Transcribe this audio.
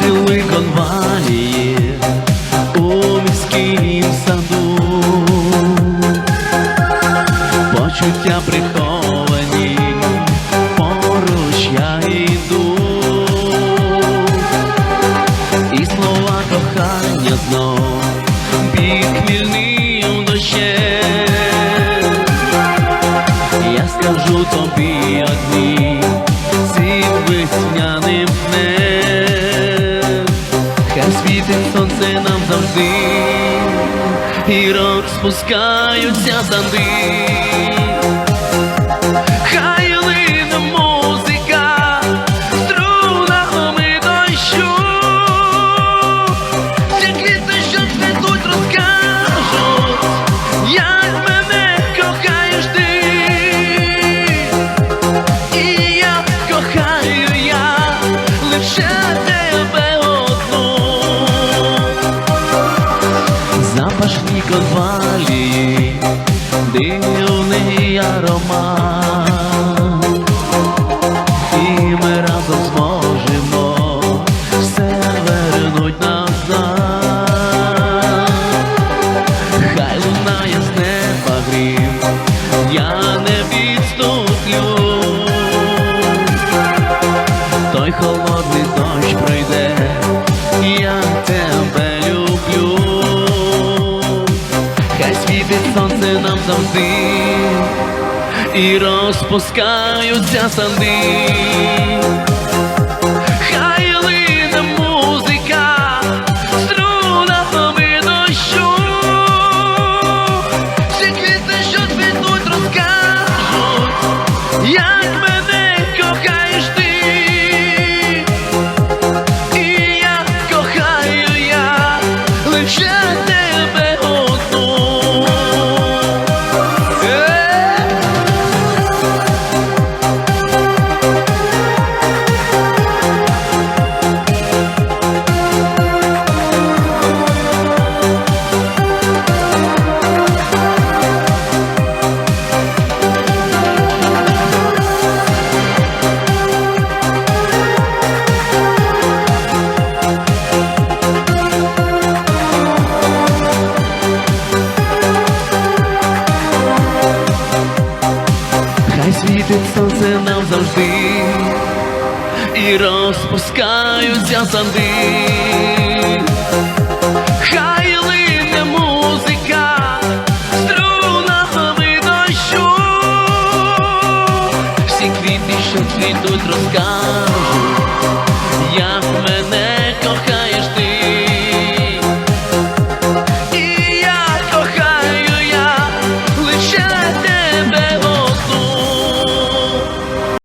Силикон конвалії у міськім саду, почуття приховані, поруч я йду, і слова кохання знов під хмільним дощем. Я скажу тобі одні і розпускаються за Хай і ми разом зможемо все вернуть назад. Хай лунає з неба грім, я не відступлю. Той холодний дощ пройде, я тебе люблю. Хай світить сонце нам завжди і розпускаються санди. Хай світить сонце нам завжди. І розпускаються санди. Хай лине музика струнами дощу, всі квіти, що квітуть розкажуть,